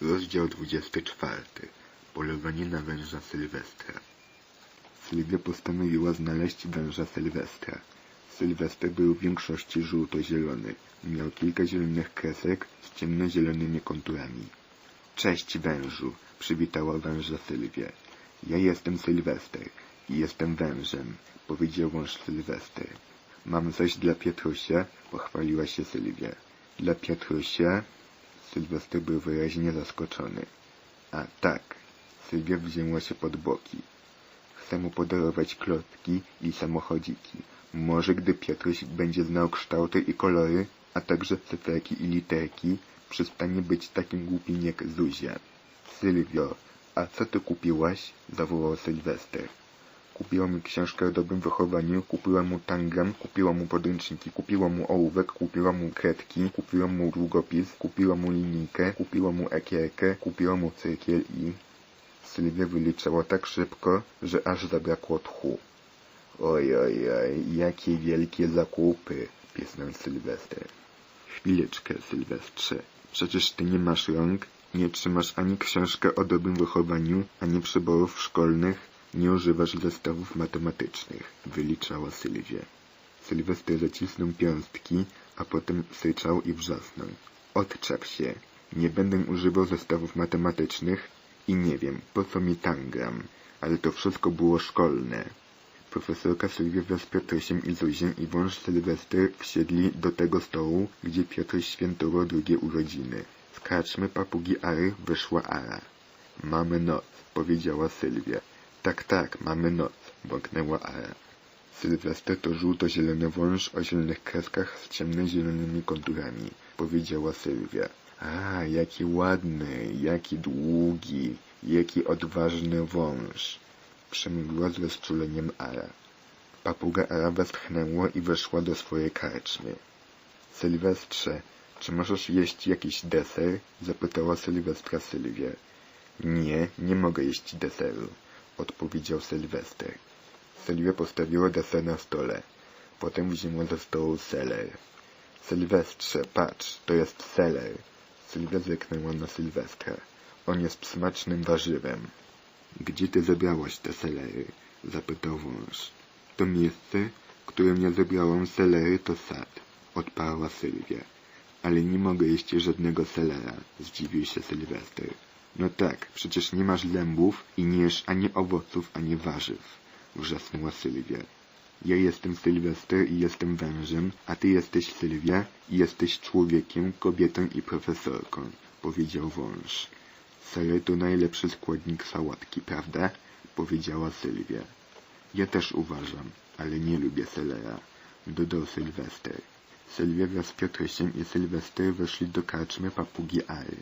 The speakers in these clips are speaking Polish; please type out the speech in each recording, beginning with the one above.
Rozdział 24. Polowanie na węża Sylwestra. Sylwia postanowiła znaleźć węża Sylwestra. Sylwester był w większości żółto-zielony. Miał kilka zielonych kresek z ciemnozielonymi konturami. Cześć wężu, przywitała węża Sylwię. Ja jestem Sylwester i jestem wężem, powiedział wąż Sylwester. Mam coś dla Pietrusia, pochwaliła się Sylwia. Dla Pietrusia? Sylwester był wyraźnie zaskoczony. A tak, Sylwia wzięła się pod boki. Chcę mu podarować klocki i samochodziki. Może gdy Piotruś będzie znał kształty i kolory, a także cyferki i literki, przestanie być takim głupim jak Zuzia. Sylwio, a co ty kupiłaś? zawołał Sylwester. Kupiła mu książkę o dobrym wychowaniu, kupiła mu tangam, kupiła mu podręczniki, kupiła mu ołówek, kupiła mu kredki, kupiła mu długopis, kupiła mu linijkę, kupiła mu ekierkę, kupiła mu cyrkiel i... Sylwia wyliczała tak szybko, że aż zabrakło tchu. Oj, oj, oj, jakie wielkie zakupy, piesnął Sylwester. Chwileczkę, Sylwestrze. Przecież ty nie masz rąk, nie trzymasz ani książkę o dobrym wychowaniu, ani przyborów szkolnych, nie używasz zestawów matematycznych, wyliczała Sylwia. Sylwester zacisnął piąstki, a potem syczał i wrzasnął. Odczep się. Nie będę używał zestawów matematycznych i nie wiem, po co mi tangram, ale to wszystko było szkolne. Profesorka Sylwia z Piotrusiem i Zuziem i wąż Sylwester wsiedli do tego stołu, gdzie Piotruś świętował drugie urodziny. Z karczmy papugi Ary wyszła Ara. Mamy noc, powiedziała Sylwia. Tak, tak, mamy noc, bąknęła Ara. Sylwester to żółto-zielony wąż o zielonych kreskach z ciemnozielonymi konturami, powiedziała Sylwia. A, jaki ładny, jaki długi, jaki odważny wąż, przemówiła z rozczuleniem Ara. Papuga Ara westchnęła i weszła do swojej karczmy. Sylwestrze, czy możesz jeść jakiś deser? zapytała Sylwestra Sylwia. Nie, nie mogę jeść deseru, odpowiedział Sylwester. Sylwia postawiła deser na stole. Potem wzięła ze stołu seler. Sylwestrze, patrz, to jest seler. Sylwia zerknęła na Sylwestra. On jest smacznym warzywem. Gdzie ty zebrałaś te selery? zapytał wąż. To miejsce, w którym ja zebrałam selery, to sad, odparła Sylwia. Ale nie mogę jeść żadnego selera, zdziwił się Sylwester. No tak, przecież nie masz zębów i nie jesz ani owoców, ani warzyw, wrzasnęła Sylwia. Ja jestem Sylwester i jestem wężem, a ty jesteś Sylwia i jesteś człowiekiem, kobietą i profesorką, powiedział wąż. Seler to najlepszy składnik sałatki, prawda? powiedziała Sylwia. Ja też uważam, ale nie lubię selera, dodał Sylwester. Sylwia wraz z Piotrysiem i Sylwester weszli do karczmy papugi Ary.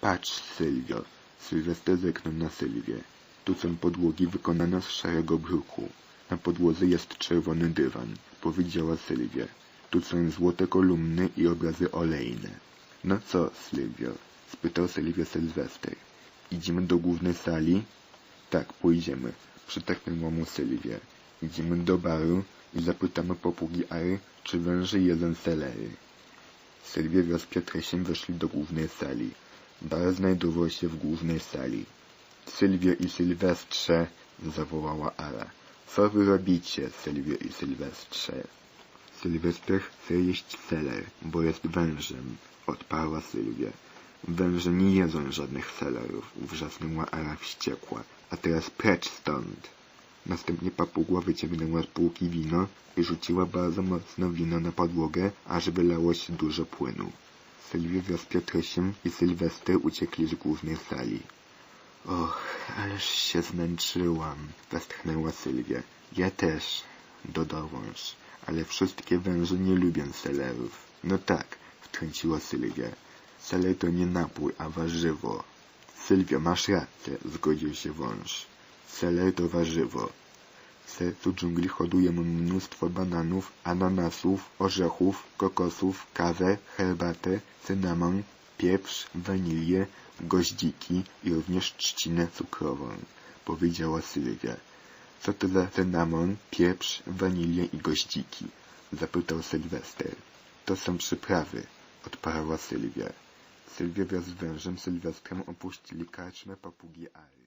Patrz, Sylwio, Sylwester zerknął na Sylwię. Tu są podłogi wykonane z szarego bruku. Na podłodze jest czerwony dywan, powiedziała Sylwia. Tu są złote kolumny i obrazy olejne. No co, Sylwio? spytał Sylwia Sylwester. Idziemy do głównej sali? Tak, pójdziemy, przytaknęła mu Sylwia. Idziemy do baru i zapytamy popugi Ary, czy węże jedzą selery. Sylwia wraz z Piotrysiem weszli do głównej sali. Znajdował się w głównej sali. Sylwio i Sylwestrze, zawołała Ara. Co wy robicie, Sylwio i Sylwestrze? Sylwester chce jeść seler, bo jest wężem, odparła Sylwia. Węże nie jedzą żadnych selerów, wrzasnęła Ara wściekła. A teraz precz stąd! Następnie papugła wyciągnęła z półki wino i rzuciła bardzo mocno wino na podłogę, aż wylało się dużo płynu. Sylwia z Piotrysiem i Sylwester uciekli z głównej sali. Och, ależ się zmęczyłam, westchnęła Sylwia. Ja też, dodał wąż, ale wszystkie węże nie lubią selerów. No tak, wtrąciła Sylwia. Seler to nie napój, a warzywo. Sylwia, masz rację, zgodził się wąż. Seler to warzywo. W sercu dżungli hodujemy mnóstwo bananów, ananasów, orzechów, kokosów, kawę, herbatę, cynamon, pieprz, wanilię, goździki i również trzcinę cukrową, powiedziała Sylwia. Co to za cynamon, pieprz, wanilię i goździki? zapytał Sylwester. To są przyprawy, odparła Sylwia. Sylwia wraz z wężem Sylwestrem opuścili karczmę papugi Ary.